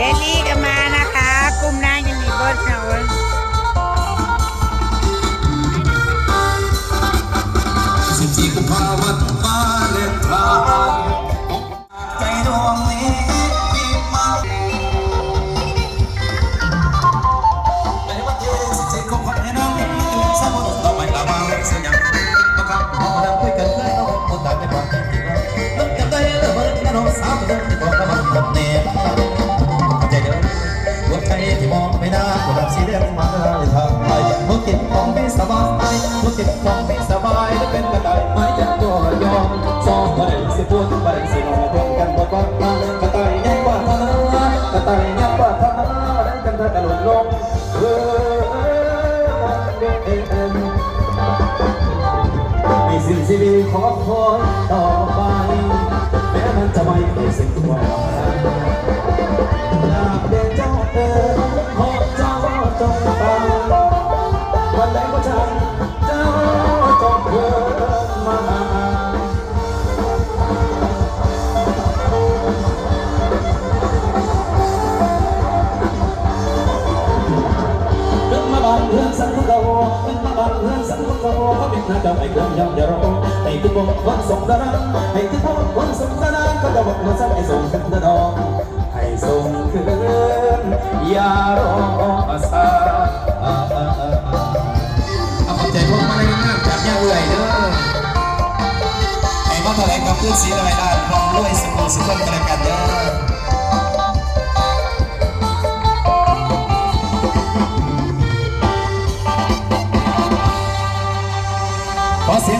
ยายหัวจิตมองไม่สบายแล้วเป็นกระต่ายไม่จะตัวยอมซ้องคนสิพูดไปสิเราเดินกันบอกว่ากระต่ายยังกว่าทนากระต่ายยังกว่าทนาแล้วกันถ้ากระโดดลงเออเออเออเออมีสิ่งที่ดีขอคอยต่อ ไอ้เครื่องยำยารอให้ทุกคนวันสงกรานต์ให้ทุกคนวันสงกรานก็จะบอกมาสั่งให้ส่งกันดองให้ส่งคืนยารออาสาเอาขอบใจพวกมาในงานจากย่าเอื่อยเด้อให้มาแถลงกับเพื่อนสีอะไรได้พร้อมด้วยสมุนสุขกันแล้วกันเด้อ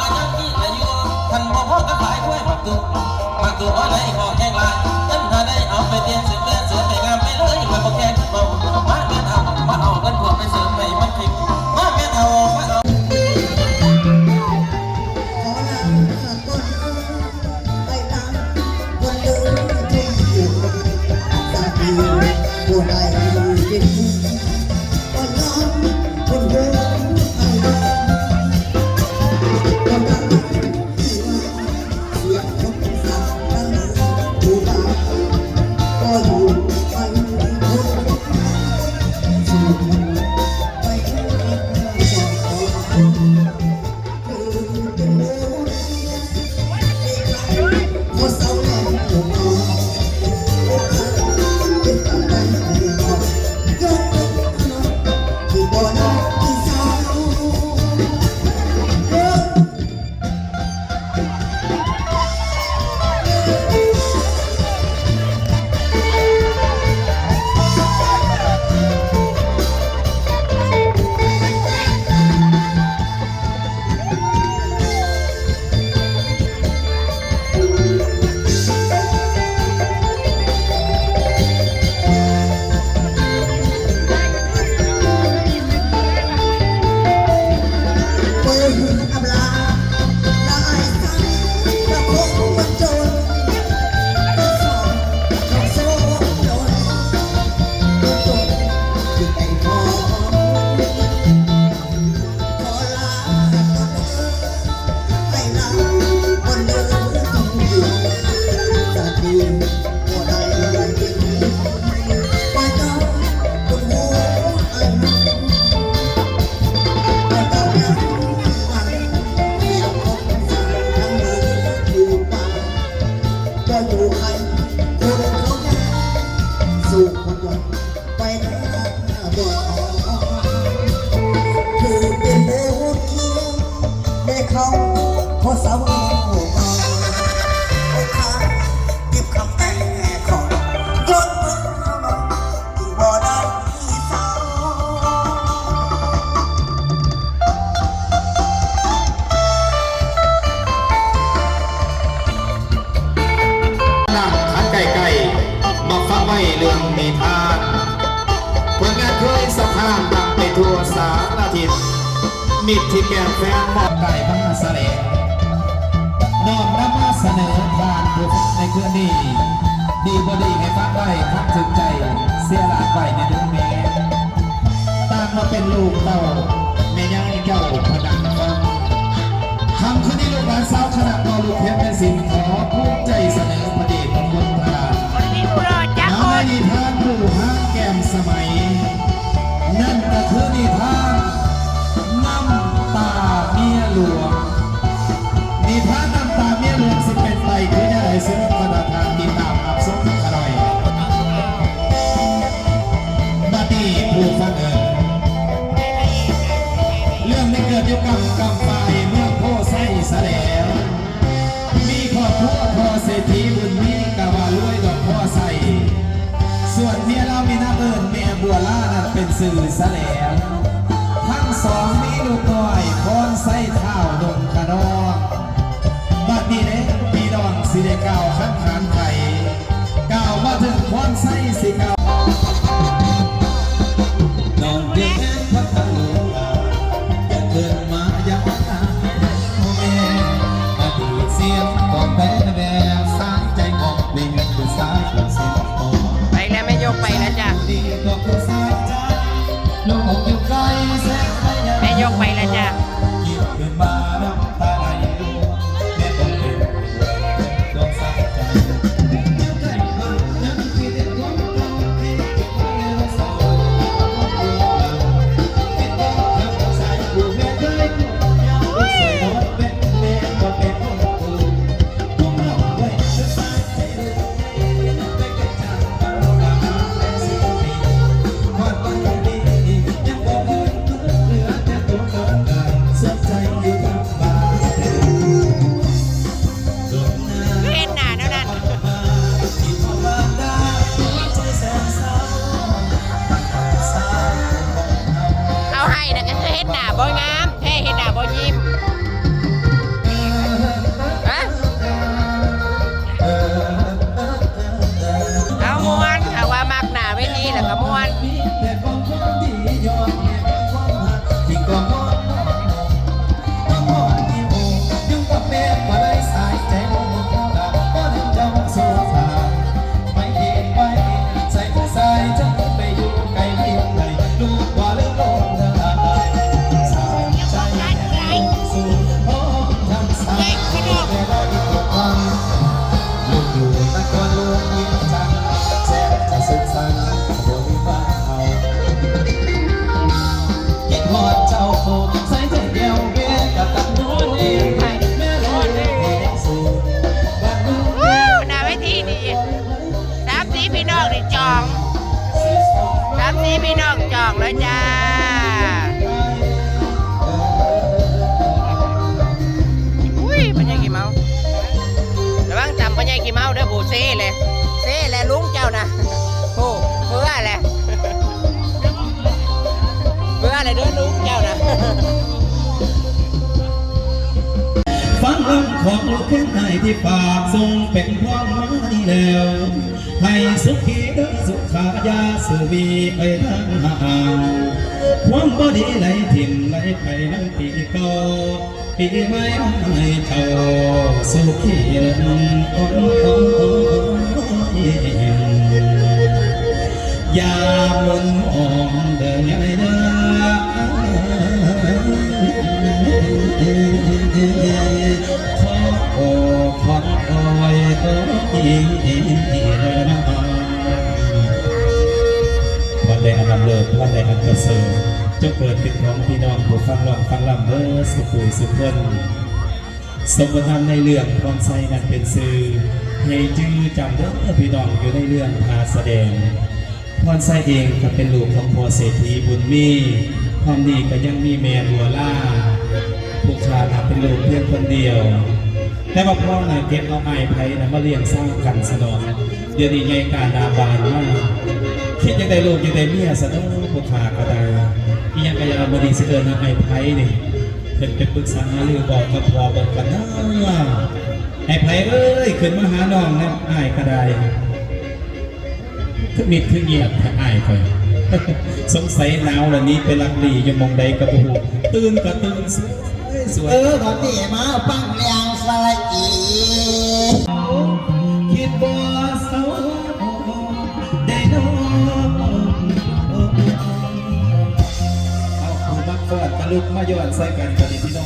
อายันที่อายุท่านบ่พอก็ขายกล้วยปักตุปักตุบ่ไรห่อแข้งลายฉันหาได้เอาไปเตียนสิบเตียนสิบ pasaba ลูกเพชรแม่สิ่งขอภูมิใจเสนอ เป็นสื่อซะแล้ว ทั้งสองนี้ลูก ที่ฝากทรงเป็นพ่วงไม้แล้ว ให้สุขีเด้อสุขายาสุวีไปทางหาความบอดีไหลถิ่นไหลไปนั่งปีเก่าปีใหม่ให้เจ้าสุขีนันคนคนย่าบนมอมเดินยังไงเด้อ โอ้ขอนโอ้ยเอ้ยเลยนะวันใดอันลำเลิศวันใดอันประเสริฐจะเกิดเป็นของพี่น้องผู้ฟังร้องฟังลำเด้อสุขุยสุขเพื่อนสมบูรณ์ในเรื่องความใส่นั้นเป็นสื่อให้จื้อจำเด้อพี่น้องอยู่ในเรื่องพาแสดงพรไส้เองก็เป็นลูกของพ่อเศรษฐีบุญมีความดีก็ยังมีแม่บัวล่าผู้ชาเป็นลูกเพียงคนเดียว แต่ว่าพ่อเนี่ยเก็บเอาไม้ไผ่นะมาเรียงสร้างกันสนองเดี๋ยวนี้ใหญ่การดาบานมากคิดยังได้ลูกยังได้เมียสนองบุคาก็ได้ที่ยังกายาบดีเสเกินไม้ไผ่นี่เพิ่นเป็นปรึกษาหรือบอกกับพ่อบอกกันเนะไอ้ไผ่เอ้ยขึ้นมาหาน้องนะอ้ายก็ได้ขึ้นมิดขึ้นเงียบถ้าอ้ายคอนสงสัยหนาวเหล่านี้เป็นลักลีอยู่มองใดกระปูตื่นก็ตื่นสวยสวยเออตอนนี้มาปั้งแรง วาอีควได้องเอาคุณมากฟอดกระลุกมายนใส่กันกันพี่น้อง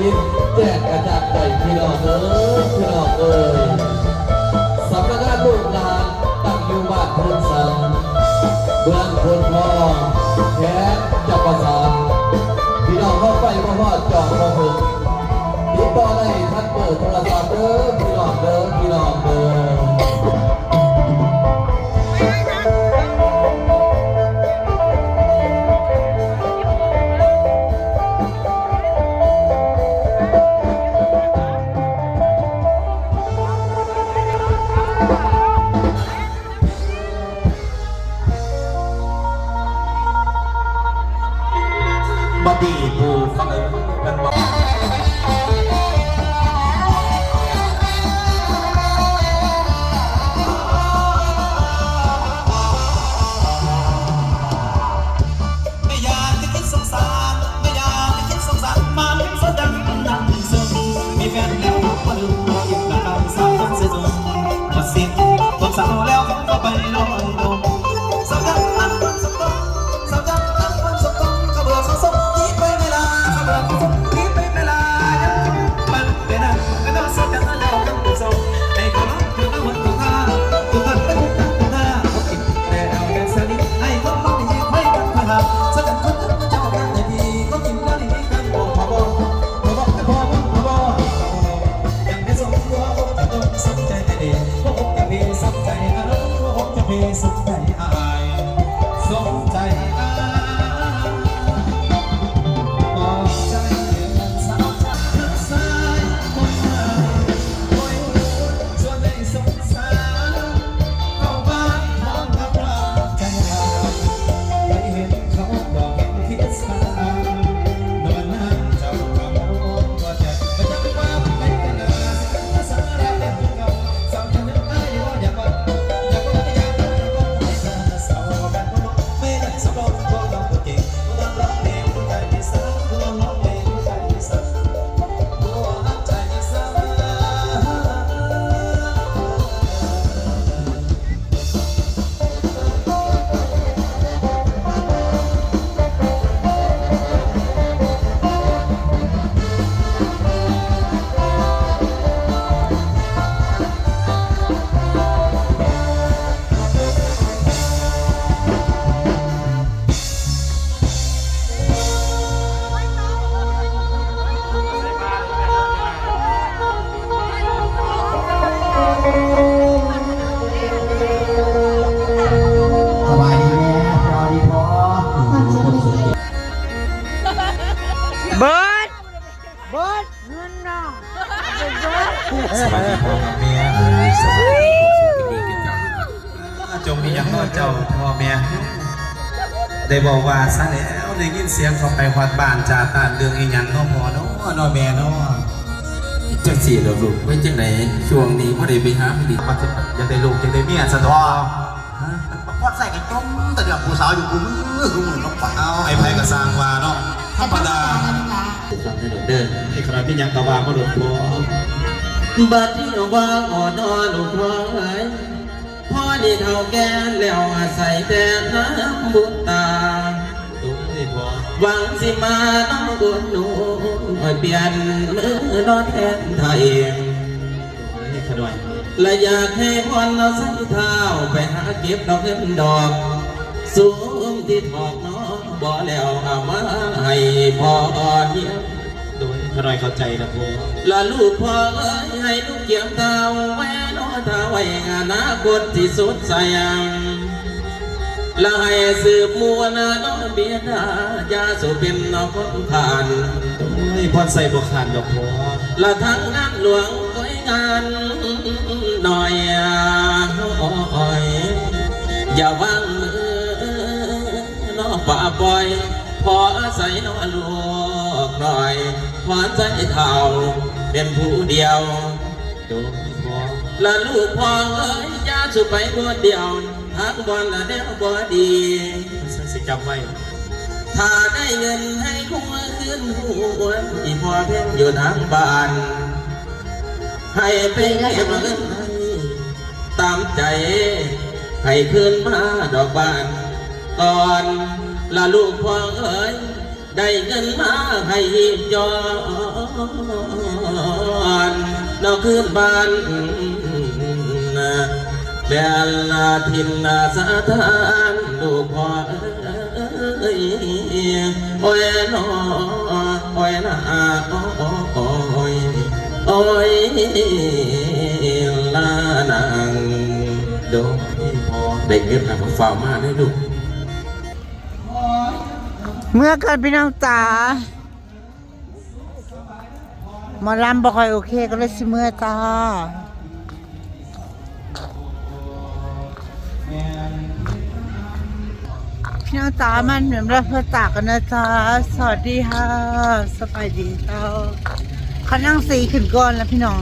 ยิ้มแจกกระจาดใจพี่น้อกเอ้ยพี่น้อกเอ้ยสำนักงานลูกหลานตั้งอยู่บ้านพนสังเบื้องคนพ่อแค่จับประสานพี่น้อกเข้าไปมาว่อจอดมาหึงติดต่อได้ทัาเปิดโทรศัพท์เด้อพี่น้อกเด้อพี่น้อกเด้อ ดีบูฟังเอิญกันบอก ให้กั เบิร์ดเงินน้องสวัสดีพ่อกับแม่สวัสดีผู้สูงอายุกันเจ้าจงมีอย่างน้อยเจ้าพ่อแม่ได้บอกว่าซะแล้วได้ยินเสียงเขาไปฮอดบ้านจ่าตานเรื่องอีหยังนาะพ่อนาะเนาะแม่นาะจังสี่ดอกลูกไว้จังไหนช่วงนี้พ่อได้ไปหาไม่ดีว่าจะอยากได้ลูกอยากได้เมียซะเนาะพอดใส่กันจมแต่เดี๋ยวผู้สาวอยู่กูมือกูมือน้องฝ่าเอาไอ้ไผก็สร้างว่าเนาะธรรมดา ฟังให้ดอกเดินไอ้ขนาดที่ยังกะว่าก็หลุดพอบัดนี้ว่าอ่อนอ่อนลูกว่าเอ้ยพ่อนี่เท่าแก่แล้วอาศัยแต่น้ำบุญตาตุ้ยพ่อหวังสิมาน้องบุญหนูให้เปลี่ยนมือนอนแทนไทยนี่ขน่อยและอยากให้พรเราใส่เท้าไปหาเก็บดอกเงินดอก สูงที่ถอกน้อง บ่แล้วเอามาให้พ่อเฮียโดยขน่อยเข้าใจนะพ่อละลูกพ่อเอ้ยให้ลูกเกี่ยมเท้าแว่นอทาไว้อนาคตที่สุดสยังละให้สืบมัวนาน้องเบียดายาสุเป็นนอกคนผ่านโอ้ยพรใส่บ่ขาดดอกพ่อละทั้งงานหลวงก้อยงานหน่อยอ้อยอย่าวางมือ นอป่าปล่อยพออาศัยนอลูกหน่อยพอใจเท่าเป็นผู้เดียวโดยพ่อละลูกพ่อเอ้ยอย่าสุไปคนเดียวทักบอลละแนวบ่ดีสิจำไว้ถ้าได้เงินให้คงขึ้นหัวอีพ่อเพ่งอยู่ทางบ้าน ให้ไปเก็บเงินให้ตามใจ ให้คืนมาดอกบานก่อน ละลูกพ่อเอ้ยได้เงินมาให้หีบย้อนนอกคืนบ้านแบลลาทินนาสาทานลูกพ่อเอ้ยโอ้ยนอโอ้ยนาโอ้ยโอ้ยลานางดยพอได้เงินทางฝ่ามาได้ลู เมื่อเกิดพี่น้องจ๋าหมอลำบ่ค่อยโอเคก็เลยสิเมื่อจ้าพี่น้องจ๋ามันเหมือนเราเพื่อจากกันนะจ๊ะสวัสดีค่ะสบายดีเจ้าเขานั่งสีขึ้นก่อนแล้วพี่น้อง